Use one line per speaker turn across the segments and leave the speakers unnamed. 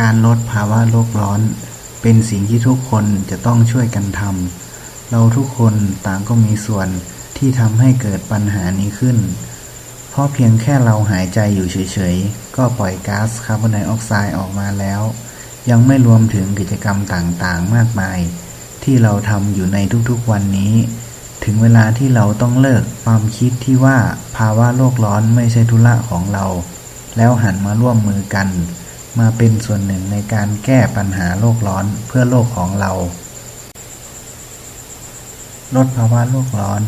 การลดภาวะโลกร้อน เป็นสิ่งที่ทุกคนจะต้องช่วยกันทำเราทุกคนต่างก็มีส่วนที่ทำให้เกิดปัญหานี้ขึ้น เพราะเพียงแค่เราหายใจอยู่เฉยๆ ก็ปล่อยก๊าซคาร์บอนไดออกไซด์ออกมาแล้ว ยังไม่รวมถึงกิจกรรมต่างๆ มากมาย ที่เราทำอยู่ในทุกๆวันนี้ ถึงเวลาที่เราต้องเลิกความคิดที่ว่าภาวะโลกร้อนไม่ใช่ธุระของเรา แล้วหันมาร่วมมือกัน มาเป็นส่วนหนึ่งในการแก้ปัญหาโลกร้อนเพื่อโลกของเรา ลดภาวะโลกร้อน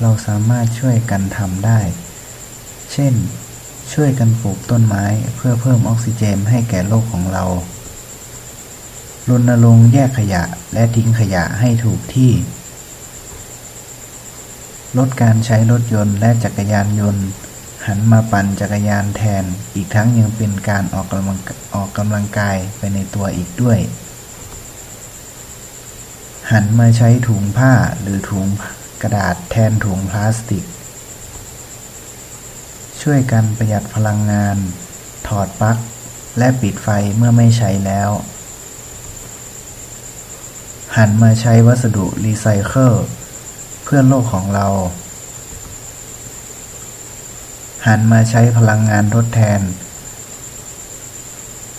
เราสามารถช่วยกันทำได้ เช่น ช่วยกันปลูกต้นไม้เพื่อเพิ่มออกซิเจนให้แก่โลกของเรารณรงค์แยกขยะและทิ้งขยะให้ถูกที่ ลดการใช้รถยนต์และจักรยานยนต์ หันมาปั่นจักรยานแทน อีกทั้งยังเป็นการออกกำลังออกกำลังกายไปในตัวอีกด้วย หันมาใช้ถุงผ้าหรือถุงกระดาษแทนถุงพลาสติก ช่วยกันประหยัดพลังงาน ถอดปลั๊กและปิดไฟเมื่อไม่ใช้แล้ว หันมาใช้วัสดุรีไซเคิลเพื่อโลกของเรา หันมาใช้พลังงานทดแทน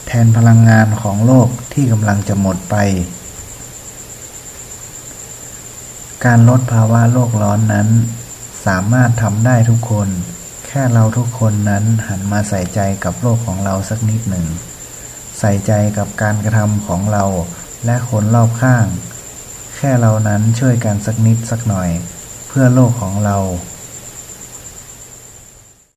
แทนพลังงานของโลกที่กำลังจะหมดไป การลดภาวะโลกร้อนนั้น สามารถทำได้ทุกคน แค่เราทุกคนนั้นหันมาใส่ใจกับโลกของเราสักนิดหนึ่ง ใส่ใจกับการกระทำของเราและคนรอบข้าง แค่เรานั้นช่วยกันสักนิดสักหน่อย เพื่อโลกของเรา